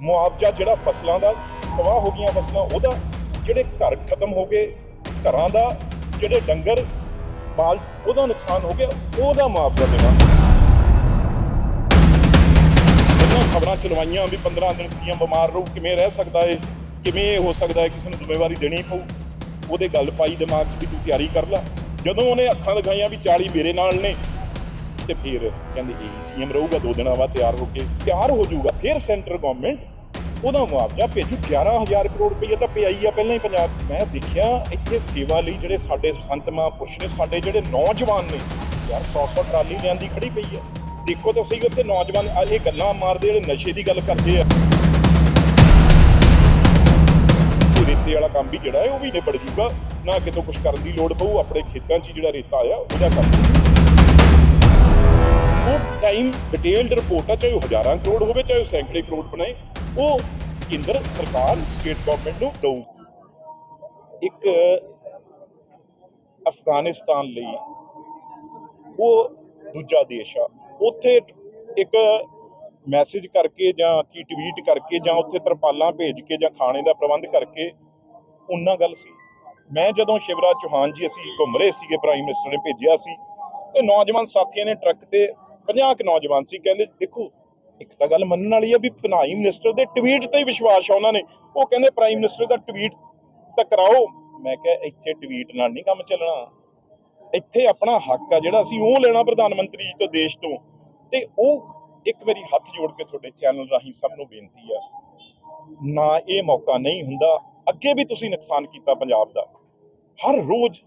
ਮੁਆਵਜ਼ਾ ਜਿਹੜਾ ਫਸਲਾਂ ਦਾ, ਤਬਾਹ ਹੋ ਗਈਆਂ ਫਸਲਾਂ, ਉਹਦਾ ਜਿਹੜੇ ਘਰ ਖਤਮ ਹੋ ਗਏ, ਘਰਾਂ ਦਾ ਜਿਹੜੇ ਡੰਗਰ ਮਾਲ ਉਹਦਾ ਨੁਕਸਾਨ ਹੋ ਗਿਆ, ਉਹਦਾ ਮੁਆਵਜ਼ਾ ਦੇਣਾ। ਇਹਨਾਂ ਖਬਰਾਂ ਚਲਵਾਈਆਂ ਵੀ 15 ਦਿਨ ਸੀਐਮ ਬਿਮਾਰ ਰਹੂ, ਕਿਵੇਂ ਰਹਿ ਸਕਦਾ ਹੈ ਕਿਵੇਂ ਇਹ ਹੋ ਸਕਦਾ ਹੈ ਕਿਸੇ ਨੂੰ ਜ਼ਿੰਮੇਵਾਰੀ ਦੇਣੀ ਪਊ, ਉਹਦੇ ਗੱਲ ਪਾਈ ਦਿਮਾਗ 'ਚ ਵੀ ਤੂੰ ਤਿਆਰੀ ਕਰ ਲੈ। ਜਦੋਂ ਉਹਨੇ ਅੱਖਾਂ ਦਿਖਾਈਆਂ ਵੀ 40 ਮੇਰੇ ਨਾਲ ਨੇ, ਤੇ ਫਿਰ ਕਹਿੰਦੇ ਇਹ ਸੀਐਮ ਰਹੂਗਾ, ਦੋ ਦਿਨਾਂ ਬਾਅਦ ਤਿਆਰ ਹੋ ਕੇ, ਤਿਆਰ ਹੋ ਜਾਊਗਾ, ਫਿਰ ਸੈਂਟਰ ਗਵਰਨਮੈਂਟ ਉਹਦਾ ਮੁਆਵਜ਼ਾ ਭੇਜੂ। 11000 ਕਰੋੜ ਰੁਪਏ ਤਾਂ ਪਿਆ ਆ ਪਹਿਲਾਂ ਹੀ ਪੰਜਾਬ। ਮੈਂ ਦੇਖਿਆ, ਇੱਥੇ ਸੇਵਾ ਲਈ ਜਿਹੜੇ ਸਾਡੇ ਸੰਤ ਮਹਾਂਪੁਰਸ਼ ਨੇ, ਸਾਡੇ ਜਿਹੜੇ ਨੌਜਵਾਨ ਨੇ, ਯਾਰ 100 100 ਟਰਾਲੀ ਲਿਆਂਦੀ ਖੜੀ ਪਈ ਆ। ਦੇਖੋ ਤਾਂ ਸਹੀ ਉੱਥੇ ਨੌਜਵਾਨ ਇਹ ਗੱਲਾਂ ਮਾਰਦੇ ਜਿਹੜੇ ਨਸ਼ੇ ਦੀ ਗੱਲ ਕਰਦੇ ਆ। ਰੇਤੇ ਵਾਲਾ ਕੰਮ ਵੀ ਜਿਹੜਾ ਹੈ, ਉਹ ਵੀ ਨਿਬੜ ਜੂਗਾ। ਨਾ ਕਿਤੋਂ ਕੁਝ ਕਰਨ ਦੀ ਲੋੜ ਪਊ, ਆਪਣੇ ਖੇਤਾਂ 'ਚ ਜਿਹੜਾ ਰੇਤਾ ਆਇਆ, ਉਹਦਾ ਕੰਮ ਉਹ ਟਾਈਮ ਡਿਟੇਲਡ ਰਿਪੋਰਟ ਆ, ਚਾਹੇ ਉਹ ਹਜ਼ਾਰਾਂ ਕਰੋੜ ਹੋਵੇ, ਚਾਹੇ ਉਹ ਸੈਂਕੜੇ ਕਰੋੜ ਬਣਾਏ। ਉਹ ਕੇਂਦਰ ਸਰਕਾਰ ਸਟੇਟ ਗਵਰਨਮੈਂਟ ਨੂੰ ਦਊ। ਇੱਕ ਅਫਗਾਨਿਸਤਾਨ ਲਈ, ਉਹ ਦੂਜਾ ਦੇਸ਼ ਆ। ਉੱਥੇ ਇੱਕ ਮੈਸੇਜ ਕਰਕੇ ਜਾਂ ਕੀ ਟਵੀਟ ਕਰਕੇ ਜਾਂ ਉੱਥੇ ਤਰਪਾਲਾਂ ਭੇਜ ਕੇ ਜਾਂ ਖਾਣੇ ਦਾ ਪ੍ਰਬੰਧ ਕਰਕੇ ਉਹਨਾਂ ਗੱਲ ਸੀ। ਮੈਂ ਜਦੋਂ ਸ਼ਿਵਰਾਜ ਚੌਹਾਨ ਜੀ ਅਸੀਂ ਘੁੰਮ ਰਹੇ ਸੀਗੇ ਪ੍ਰਾਈਮ ਮਿਨਿਸਟਰ ਨੇ ਭੇਜਿਆ ਸੀ, ਤੇ ਨੌਜਵਾਨ ਸਾਥੀਆਂ ਨੇ ਟਰੱਕ ਤੇ 50 ਕੁ ਨੌਜਵਾਨ ਸੀ, ਕਹਿੰਦੇ, ਦੇਖੋ ਇੱਕ ਤਾਂ ਗੱਲ ਮੰਨਣ ਵਾਲੀ ਹੈ ਵੀ ਪ੍ਰਾਈਮ ਮਿਨਿਸਟਰ ਦੇ ਟਵੀਟ ਤੇ ਹੀ ਵਿਸ਼ਵਾਸ ਆ ਉਹਨਾਂ ਨੇ। ਉਹ ਕਹਿੰਦੇ ਪ੍ਰਾਈਮ ਮਿਨਿਸਟਰ ਦਾ ਟਵੀਟ ਤਾਂ ਕਰਾਓ। ਮੈਂ ਕਿਹਾ ਇੱਥੇ ਟਵੀਟ ਨਾਲ ਨਹੀਂ ਕੰਮ ਚੱਲਣਾ। ਇੱਥੇ ਆਪਣਾ ਹੱਕ ਆ ਜਿਹੜਾ ਅਸੀਂ ਉਹ ਲੈਣਾ ਪ੍ਰਧਾਨ ਮੰਤਰੀ ਜੀ ਤੋਂ ਦੇਸ਼ ਤੋਂ। ਤੇ ਉਹ ਇੱਕ ਵਾਰੀ ਹੱਥ ਜੋੜ ਕੇ ਤੁਹਾਡੇ ਚੈਨਲ ਰਾਹੀਂ ਸਭ ਨੂੰ ਬੇਨਤੀ ਆ, ਨਾ ਇਹ ਮੌਕਾ ਨਹੀਂ ਹੁੰਦਾ। ਅੱਗੇ ਵੀ ਤੁਸੀਂ ਨੁਕਸਾਨ ਕੀਤਾ ਪੰਜਾਬ ਦਾ। ਹਰ ਰੋਜ਼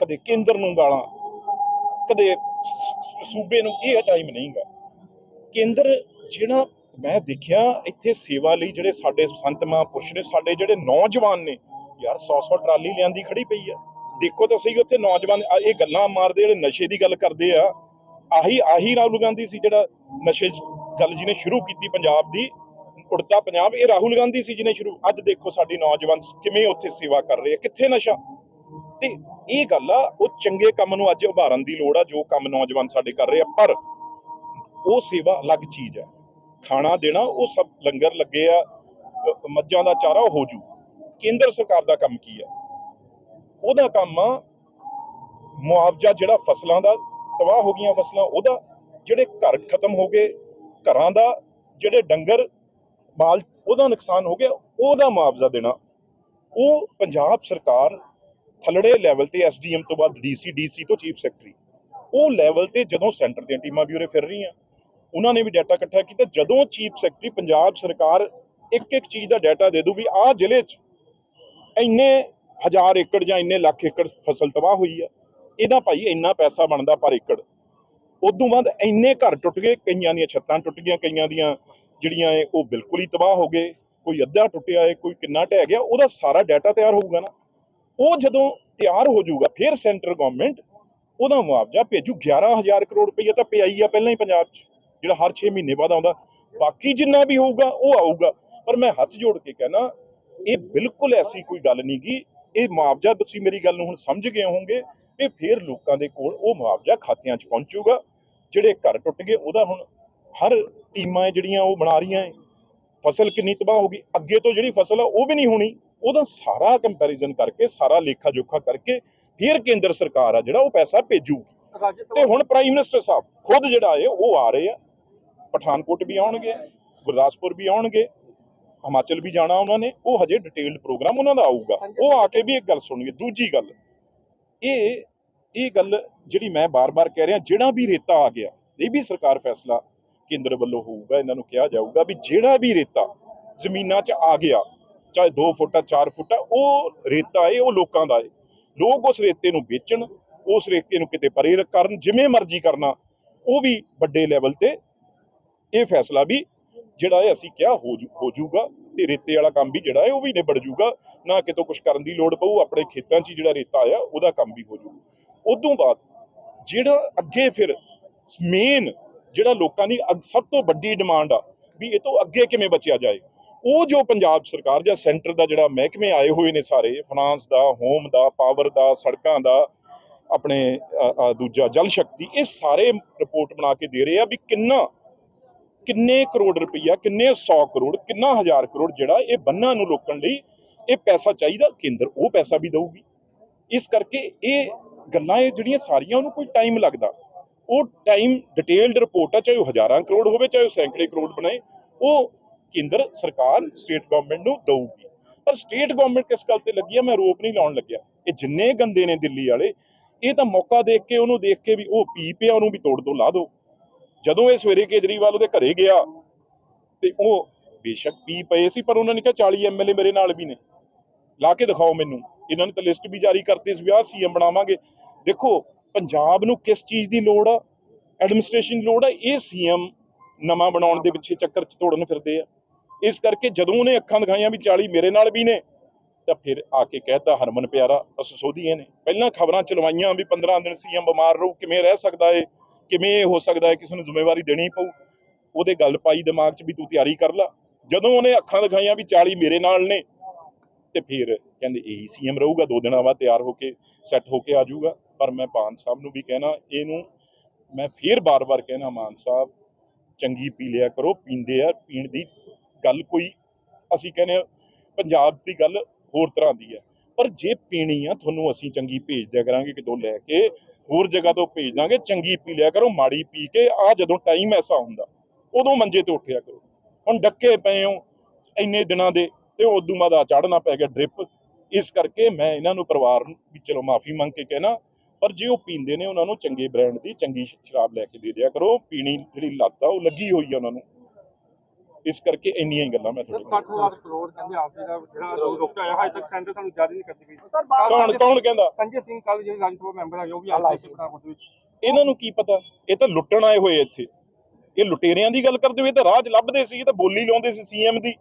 ਕਦੇ ਕੇਂਦਰ ਨੂੰ ਗਾਲਾਂ, ਕਦੇ ਸੂਬੇ ਨੂੰ, ਇਹ ਟਾਈਮ ਨਹੀਂਗਾ। ਕੇਂਦਰ ਜਿਹੜਾ ਮੈਂ ਦੇਖਿਆ, ਇੱਥੇ ਸੇਵਾ ਲਈ ਜਿਹੜੇ ਸਾਡੇ ਸੰਤ ਮਹਾਂਪੁਰਸ਼ ਨੇ, ਸਾਡੇ ਜਿਹੜੇ ਨੌਜਵਾਨ ਨੇ, ਯਾਰ 100 100 ਟਰਾਲੀ ਲਿਆਂਦੀ ਖੜੀ ਪਈ ਆ। ਦੇਖੋ ਤਾਂ ਸਹੀ ਉੱਥੇ ਨੌਜਵਾਨ ਇਹ ਗੱਲਾਂ ਮਾਰਦੇ, ਜਿਹੜੇ ਨਸ਼ੇ ਦੀ ਗੱਲ ਕਰਦੇ ਆ, ਆਹੀ ਆਹੀ ਰਾਹੁਲ ਗਾਂਧੀ ਸੀ ਜਿਹੜਾ ਨਸ਼ੇ ਗੱਲ ਜਿਹਨੇ ਸ਼ੁਰੂ ਕੀਤੀ ਪੰਜਾਬ ਦੀ ਉੜਤਾ ਪੰਜਾਬ, ਇਹ ਰਾਹੁਲ ਗਾਂਧੀ ਸੀ ਜਿਹਨੇ ਸ਼ੁਰੂ, ਅੱਜ ਦੇਖੋ ਸਾਡੀ ਨੌਜਵਾਨ ਕਿਵੇਂ ਉੱਥੇ ਸੇਵਾ ਕਰ ਰਹੇ ਆ ਕਿੱਥੇ ਨਸ਼ਾ? ਤੇ ਇਹ ਗੱਲ ਆ, ਉਹ ਚੰਗੇ ਕੰਮ ਨੂੰ ਅੱਜ ਉਭਾਰਨ ਦੀ ਲੋੜ ਆ, ਜੋ ਕੰਮ ਨੌਜਵਾਨ ਸਾਡੇ ਕਰ ਰਹੇ ਆ, ਪਰ ਉਹ ਸੇਵਾ ਅਲੱਗ ਚੀਜ਼ ਹੈ। ਖਾਣਾ ਦੇਣਾ, ਉਹ ਸਭ ਲੰਗਰ ਲੱਗੇ ਆ ਮੱਝਾਂ ਦਾ ਚਾਰਾ ਉਹ ਹੋ ਜੂ। ਕੇਂਦਰ ਸਰਕਾਰ ਦਾ ਕੰਮ ਕੀ ਆ? ਉਹਦਾ ਕੰਮ ਆ, ਮੁਆਵਜ਼ਾ ਜਿਹੜਾ ਫਸਲਾਂ ਦਾ, ਤਬਾਹ ਹੋ ਗਈਆਂ ਫਸਲਾਂ, ਉਹਦਾ, ਜਿਹੜੇ ਘਰ ਖਤਮ ਹੋ ਗਏ, ਘਰਾਂ ਦਾ, ਜਿਹੜੇ ਡੰਗਰ, ਮਾਲ, ਉਹਦਾ ਨੁਕਸਾਨ ਹੋ ਗਿਆ, ਉਹਦਾ ਮੁਆਵਜ਼ਾ ਦੇਣਾ। ਉਹ ਪੰਜਾਬ ਸਰਕਾਰ ਥੱਲੜੇ ਲੈਵਲ ਤੇ ਐਸਡੀਐਮ ਤੋਂ ਬਾਅਦ ਡੀਸੀ ਡੀਸੀ ਤੋਂ ਚੀਫ ਸੈਕਟਰੀ ਉਹ ਲੈਵਲ ਤੇ ਜਦੋਂ ਸੈਂਟਰ ਦੀਆਂ ਟੀਮਾਂ ਵੀ ਉਰੇ ਫਿਰ ਰਹੀਆਂ। ਉਹਨਾਂ ਨੇ ਵੀ ਡਾਟਾ ਇਕੱਠਾ ਕੀਤਾ। ਜਦੋਂ ਚੀਫ ਸੈਕਟਰੀ ਪੰਜਾਬ ਸਰਕਾਰ ਇੱਕ ਇੱਕ ਚੀਜ਼ ਦਾ ਡਾਟਾ ਦੇ ਦੂ ਵੀ ਆਹ ਜ਼ਿਲ੍ਹੇ 'ਚ ਇੰਨੇ ਹਜ਼ਾਰ ਏਕੜ ਜਾਂ ਇੰਨੇ ਲੱਖ ਏਕੜ ਫਸਲ ਤਬਾਹ ਹੋਈ ਆ। ਇਹਦਾ ਭਾਈ ਇੰਨਾ ਪੈਸਾ ਬਣਦਾ ਪਰ ਏਕੜ। ਉਦੋਂ ਬਾਅਦ ਇੰਨੇ ਘਰ ਟੁੱਟ ਗਏ, ਕਈਆਂ ਦੀਆਂ ਛੱਤਾਂ ਟੁੱਟ ਗਈਆਂ, ਕਈਆਂ ਦੀਆਂ ਜਿਹੜੀਆਂ ਏ ਉਹ ਬਿਲਕੁਲ ਹੀ ਤਬਾਹ ਹੋ ਗਏ। ਕੋਈ ਅੱਧਾ ਟੁੱਟਿਆ ਏ ਕੋਈ ਕਿੰਨਾ ਢਹਿ ਗਿਆ, ਉਹਦਾ ਸਾਰਾ ਡਾਟਾ ਤਿਆਰ ਹੋਊਗਾ ਨਾ। ਉਹ ਜਦੋਂ ਤਿਆਰ ਹੋ ਜਾਊਗਾ, ਫਿਰ ਸੈਂਟਰ ਗਵਰਨਮੈਂਟ ਉਹਦਾ ਮੁਆਵਜ਼ਾ ਭੇਜੂ। 11000 ਕਰੋੜ ਰੁਪਏ ਤਾਂ ਪਿਆਈ ਆ ਪਹਿਲਾਂ ਹੀ ਪੰਜਾਬ 'ਚ। ਜਿਹੜਾ ਹਰ 6 ਮਹੀਨੇ ਬਾਅਦ ਆਉਂਦਾ ਬਾਕੀ ਜਿੰਨਾ ਵੀ ਹੋਊਗਾ ਉਹ ਆਊਗਾ। ਪਰ ਮੈਂ ਹੱਥ ਜੋੜ ਕੇ ਕਹਿਣਾ ਇਹ ਬਿਲਕੁਲ ਐਸੀ ਕੋਈ ਗੱਲ ਨਹੀਂ ਗੀ। ਇਹ ਮੁਆਵਜ਼ਾ ਤੁਸੀਂ ਮੇਰੀ ਗੱਲ ਨੂੰ ਹੁਣ ਸਮਝ ਗਏ ਹੋਵੋਗੇ ਇਹ ਫਿਰ ਲੋਕਾਂ ਦੇ ਕੋਲ ਉਹ ਮੁਆਵਜ਼ਾ ਖਾਤਿਆਂ 'ਚ ਪਹੁੰਚੂਗਾ। ਜਿਹੜੇ ਘਰ ਟੁੱਟ ਗਏ ਉਹਦਾ ਹੁਣ ਹਰ ਟੀਮਾਂ ਜਿਹੜੀਆਂ ਉਹ ਬਣਾ ਰਹੀਆਂ ਹੈ ਫਸਲ ਕਿੰਨੀ ਤਬਾਹ ਹੋ ਗਈ ਅੱਗੇ ਤੋਂ ਜਿਹੜੀ ਫਸਲ ਆ ਉਹ ਵੀ ਨਹੀਂ ਹੋਣੀ। ਉਹਦਾ ਸਾਰਾ ਕੰਪੈਰੀਜ਼ਨ ਕਰਕੇ ਸਾਰਾ ਲੇਖਾ ਜੋਖਾ ਕਰਕੇ ਫਿਰ ਕੇਂਦਰ ਸਰਕਾਰ ਆ ਜਿਹੜਾ ਉਹ ਪੈਸਾ ਭੇਜੂਗੀ। ਤੇ ਹੁਣ ਪ੍ਰਾਈਮ ਮਿਨਿਸਟਰ ਸਾਹਿਬ ਖੁਦ ਜਿਹੜਾ ਹੈ ਉਹ ਆ ਰਹੇ ਆ। ਪਠਾਨਕੋਟ ਵੀ ਆਉਣਗੇ ਗੁਰਦਾਸਪੁਰ ਵੀ ਆਉਣਗੇ ਹਿਮਾਚਲ ਵੀ ਜਾਣਾ ਉਹਨਾਂ ਨੇ ਉਹ ਹਜੇ ਡਿਟੇਲਡ ਪ੍ਰੋਗਰਾਮ ਉਹਨਾਂ ਦਾ ਆਊਗਾ। ਉਹ ਆ ਕੇ ਵੀ ਇੱਕ ਗੱਲ ਸੁਣਨਗੇ ਦੂਜੀ ਗੱਲ ਇਹ ਇਹ ਗੱਲ ਜਿਹੜੀ ਮੈਂ ਬਾਰ-ਬਾਰ ਕਹਿ ਰਿਹਾ ਜਿਹੜਾ ਵੀ ਰੇਤਾ ਆ ਗਿਆ ਇਹ ਵੀ ਸਰਕਾਰ ਫੈਸਲਾ ਕੇਂਦਰ ਵੱਲੋਂ ਹੋਊਗਾ ਇਹਨਾਂ ਨੂੰ ਕਿਹਾ ਜਾਊਗਾ ਵੀ ਜਿਹੜਾ ਵੀ ਰੇਤਾ ਜ਼ਮੀਨਾਂ 'ਚ ਆ ਗਿਆ ਚਾਹੇ 2 ਫੁੱਟ ਆ 4 ਫੁੱਟ ਆ ਉਹ ਰੇਤਾ ਏ ਉਹ ਲੋਕਾਂ ਦਾ ਏ। ਲੋਕ ਉਸ ਰੇਤੇ ਨੂੰ ਵੇਚਣ ਉਸ ਰੇਤੇ ਨੂੰ ਕਿਤੇ ਪਰੇ ਕਰਨ ਜਿਵੇਂ ਮਰਜ਼ੀ ਕਰਨਾ ਉਹ ਵੀ ਵੱਡੇ ਲੈਵਲ ਤੇ ਇਹ ਫੈਸਲਾ ਵੀ ਜਿਹੜਾ ਹੈ ਅਸੀਂ ਕਿਹਾ ਹੋ ਹੋ ਜੂਗਾ ਤੇ ਰੇਤੇ ਵਾਲਾ ਕੰਮ ਵੀ ਜਿਹੜਾ ਹੈ ਉਹ ਵੀ ਨਿਬੜ ਜੂਗਾ। ਨਾ ਕਿਤੋਂ ਕੁਝ ਕਰਨ ਦੀ ਲੋੜ ਪਊ, ਆਪਣੇ ਖੇਤਾਂ 'ਚ ਜਿਹੜਾ ਰੇਤਾ ਆਇਆ, ਉਹਦਾ ਕੰਮ ਵੀ ਹੋ ਜੂ ਉਦੋਂ ਬਾਅਦ ਜਿਹੜਾ ਅੱਗੇ ਫਿਰ ਮੇਨ ਜਿਹੜਾ ਲੋਕਾਂ ਦੀ ਅੱਗ- ਸਭ ਤੋਂ ਵੱਡੀ ਡਿਮਾਂਡ ਆ ਵੀ ਇਹ ਤੋਂ ਅੱਗੇ ਕਿਵੇਂ ਬਚਿਆ ਜਾਏ। ਉਹ ਜੋ ਪੰਜਾਬ ਸਰਕਾਰ ਜਾਂ ਸੈਂਟਰ ਦਾ ਜਿਹੜਾ ਮਹਿਕਮੇ ਆਏ ਹੋਏ ਨੇ ਸਾਰੇ ਫਾਈਨਾਂਸ ਦਾ ਹੋਮ ਦਾ ਪਾਵਰ ਦਾ, ਸੜਕਾਂ ਦਾ, ਆਪਣੇ ਦੂਜਾ ਜਲ ਸ਼ਕਤੀ, ਇਹ ਸਾਰੇ ਰਿਪੋਰਟ ਬਣਾ ਕੇ ਦੇ ਰਹੇ ਆ ਵੀ ਕਿੰਨਾ ਕਿੰਨੇ ਕਰੋੜ ਰੁਪਈਆ, ਕਿੰਨੇ 100 ਕਰੋੜ, ਕਿੰਨਾ ਹਜ਼ਾਰ ਕਰੋੜ ਜਿਹੜਾ ਇਹ ਬੰਨਾਂ ਨੂੰ ਰੋਕਣ ਲਈ ਇਹ ਪੈਸਾ ਚਾਹੀਦਾ, ਕੇਂਦਰ ਉਹ ਪੈਸਾ ਵੀ ਦਊਗੀ। ਇਸ ਕਰਕੇ ਇਹ ਗੱਲਾਂ ਇਹ ਜਿਹੜੀਆਂ ਸਾਰੀਆਂ, ਉਹਨੂੰ ਕੋਈ ਟਾਈਮ ਲੱਗਦਾ। ਉਹ ਟਾਈਮ ਡਿਟੇਲਡ ਰਿਪੋਰਟ ਆ, ਚਾਹੇ ਉਹ ਹਜ਼ਾਰਾਂ ਕਰੋੜ ਹੋਵੇ, ਚਾਹੇ ਉਹ ਸੈਂਕੜੇ ਕਰੋੜ ਬਣਾਏ, ਉਹ ਕੇਂਦਰ ਸਰਕਾਰ ਸਟੇਟ ਗਵਰਨਮੈਂਟ ਨੂੰ ਦਊਗੀ। ਪਰ ਸਟੇਟ ਗਵਰਨਮੈਂਟ ਕਿਸ ਗੱਲ ਤੇ ਲੱਗੀ ਆ? ਮੈਂ ਰੋਪ ਨਹੀਂ ਲਾਉਣ ਲੱਗਿਆ। ਇਹ ਜਿੰਨੇ ਗੰਦੇ ਨੇ ਦਿੱਲੀ ਵਾਲੇ, ਇਹ ਤਾਂ ਮੌਕਾ ਦੇਖ ਕੇ, ਉਹਨੂੰ ਦੇਖ ਕੇ ਵੀ ਉਹ ਪੀ ਪਿਆ, ਉਹਨੂੰ ਵੀ ਤੋੜ ਦੋ ਲਾ ਦੋ ਜਦੋਂ ਇਹ ਸਵੇਰੇ ਕੇਜਰੀਵਾਲ ਉਹਦੇ ਘਰੇ ਗਿਆ ਤੇ ਉਹ ਬੇਸ਼ੱਕ ਪੀ ਪਏ ਸੀ, ਪਰ ਉਹਨਾਂ ਨੇ ਕਿਹਾ 40 ਐਮਐਲਏ ਮੇਰੇ ਨਾਲ ਵੀ ਨੇ। ਲਾ ਕੇ ਦਿਖਾਓ ਮੈਨੂੰ। ਇਹਨਾਂ ਨੇ ਤਾਂ ਲਿਸਟ ਵੀ ਜਾਰੀ ਕਰਤੀ ਸੀ ਵਿਆਹ ਸੀਐਮ ਬਣਾਵਾਂਗੇ। ਦੇਖੋ, ਪੰਜਾਬ ਨੂੰ ਕਿਸ ਚੀਜ਼ ਦੀ ਲੋੜ ਆ? ਐਡਮਿਨਿਸਟ੍ਰੇਸ਼ਨ ਦੀ ਲੋੜ ਆ? ਇਹ ਸੀਐਮ ਨਵਾਂ ਬਣਾਉਣ ਦੇ ਪਿੱਛੇ ਚੱਕਰ ਚ ਤੋੜਨ ਫਿਰਦੇ ਆ। ਇਸ ਕਰਕੇ ਜਦੋਂ ਉਹਨੇ ਅੱਖਾਂ ਦਿਖਾਈਆਂ ਵੀ 40 ਮੇਰੇ ਨਾਲ ਵੀ ਨੇ, ਤਾਂ ਫਿਰ ਆ ਕੇ ਕਹਿਤਾ, ਹਰਮਨ ਪਿਆਰਾ ਅਸਸੋਧੀਏ ਨੇ ਪਹਿਲਾਂ ਖਬਰਾਂ ਚਲਵਾਈਆਂ ਵੀ 15 ਦਿਨ ਸੀਐਮ ਬਿਮਾਰ ਰਹੂ, ਕਿਵੇਂ ਰਹਿ ਸਕਦਾ ਏ? ਕਿਵੇਂ ਇਹ ਹੋ ਸਕਦਾ ਹੈ? ਕਿਸੇ ਨੂੰ ਜ਼ਿੰਮੇਵਾਰੀ ਦੇਣੀ ਪਊ। ਉਹਦੇ ਗੱਲ ਪਾਈ ਦਿਮਾਗ 'ਚ ਵੀ ਤੂੰ ਤਿਆਰੀ ਕਰ ਲੈ। ਜਦੋਂ ਉਹਨੇ ਅੱਖਾਂ ਦਿਖਾਈਆਂ ਵੀ 40 ਮੇਰੇ ਨਾਲ ਨੇ, ਤੇ ਫਿਰ ਕਹਿੰਦੇ ਇਹੀ ਸੀਐਮ ਰਹੂਗਾ, ਦੋ ਦਿਨਾਂ ਬਾਅਦ ਤਿਆਰ ਹੋ ਕੇ ਸੈੱਟ ਹੋ ਕੇ ਆ ਜਾਊਗਾ। ਪਰ ਮੈਂ ਮਾਨ ਸਾਹਿਬ ਨੂੰ ਵੀ ਕਹਿਣਾ, ਇਹਨੂੰ ਮੈਂ ਫੇਰ ਬਾਰ-ਬਾਰ ਕਹਿਣਾ, ਮਾਨ ਸਾਹਿਬ, ਚੰਗੀ ਪੀ ਲਿਆ ਕਰੋ, ਪੀਂਦੇ ਆ, ਪੀਣ ਦੀ ਗੱਲ ਕੋਈ, ਅਸੀਂ ਕਹਿੰਦੇ ਆ, ਪੰਜਾਬ ਦੀ ਗੱਲ ਹੋਰ ਤਰ੍ਹਾਂ ਦੀ ਹੈ। ਪਰ ਜੇ ਪੀਣੀ ਆ, ਤੁਹਾਨੂੰ ਅਸੀਂ ਚੰਗੀ ਭੇਜ ਦਿਆ ਕਰਾਂਗੇ ਕਿਤੋਂ ਲੈ ਕੇ ਹੋਰ ਜਗ੍ਹਾ ਤੋਂ ਭੇਜ ਦਾਂਗੇ ਚੰਗੀ ਪੀ ਲਿਆ ਕਰੋ, ਮਾੜੀ ਪੀ ਕੇ ਆ ਜਦੋਂ ਟਾਈਮ ਐਸਾ ਹੁੰਦਾ, ਉਦੋਂ ਮੰਜੇ ਤੇ ਉੱਠਿਆ ਕਰੋ। ਹੁਣ ਡੱਕੇ ਪਏ ਹੋ ਇੰਨੇ ਦਿਨਾਂ ਦੇ ਤੇ ਉਦੋਂ ਬਾਅਦ ਆ ਚੜਨਾ ਪੈ ਗਿਆ ਡ੍ਰਿਪ ਇਸ ਕਰਕੇ ਮੈਂ ਇਹਨਾਂ ਨੂੰ ਪਰਿਵਾਰ ਨੂੰ ਵੀ ਚਲੋ ਮਾਫੀ ਮੰਗ ਕੇ ਕਹਿਣਾ, ਪਰ ਜੇ ਉਹ ਪੀਂਦੇ ਨੇ ਉਹਨਾਂ ਨੂੰ ਚੰਗੇ ਬ੍ਰਾਂਡ ਦੀ ਚੰਗੀ ਸ਼ਰਾਬ ਲੈ ਕੇ ਦੇ ਦਿਆ ਕਰੋ, ਪੀਣੀ ਜਿਹੜੀ ਲੱਤ ਆ ਉਹ ਲੱਗੀ ਹੋਈ ਆ ਉਹਨਾਂ ਨੂੰ। ਇਸ ਕਰਕੇ ਇੰਨੀਆਂ ਹੀ ਗੱਲਾਂ ਮੈਂ ਸਰ ਤੁਹਾਡੇ ਨਾਲ 60 ਲੱਖ ਕਰੋੜ ਕਹਿੰਦੇ ਆਪ ਜੀ ਦਾ ਜਿਹੜਾ ਰੋਕਿਆ ਹੋਇਆ ਹੈ ਤੱਕ ਸੈਂਟਰ ਸਾਨੂੰ ਜਾਰੀ ਨਹੀਂ ਕਰਦੀ ਪਈ। ਕੌਣ ਕੌਣ ਕਹਿੰਦਾ? ਸੰਜੇ ਸਿੰਘ ਕੱਲ ਜਿਹੜੇ ਰਾਜ ਸਭਾ ਮੈਂਬਰ ਆ ਉਹ ਵੀ ਪਠਾਨਕੋਟ ਦੇ ਵਿੱਚ। ਇਹਨਾਂ ਨੂੰ ਕੀ ਪਤਾ? ਇਹ ਤਾਂ ਲੁੱਟਣ ਆਏ ਹੋਏ ਇੱਥੇ। ਇਹ ਲੁਟੇਰਿਆਂ ਦੀ ਗੱਲ ਕਰਦੇ ਹੋਏ ਤਾਂ ਰਾਜ ਲੱਭਦੇ ਸੀ ਇਹ ਤਾਂ ਬੋਲੀ ਲਾਉਂਦੇ ਸੀ ਸੀਐਮ ਦੀ।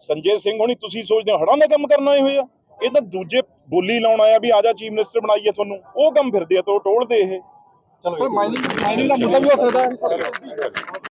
ਸੰਜੇ ਸਿੰਘ ਹੋਣੀ ਤੁਸੀਂ ਸੋਚਦੇ ਹੋ ਹੜਾਂ ਦਾ ਕੰਮ ਕਰਨ ਆਏ ਹੋਏ ਆ। ਇਹ ਤਾਂ ਦੂਜੇ ਬੋਲੀ ਲਾਉਣ ਆਇਆ ਵੀ ਆਜਾ ਚੀਫ ਮਿਨਿਸਟਰ ਬਣਾਈਏ ਤੁਹਾਨੂੰ। ਉਹ ਕੰਮ ਫਿਰਦੇ ਆ ਤੋ ਟੋਲਦੇ ਇਹ। ਸਰ ਮਾਈਨਿੰਗ ਮਾਈਨਿੰਗ ਦਾ ਮੁੱਦਾ ਵੀ ਹੋ ਸਕਦਾ ਹੈ।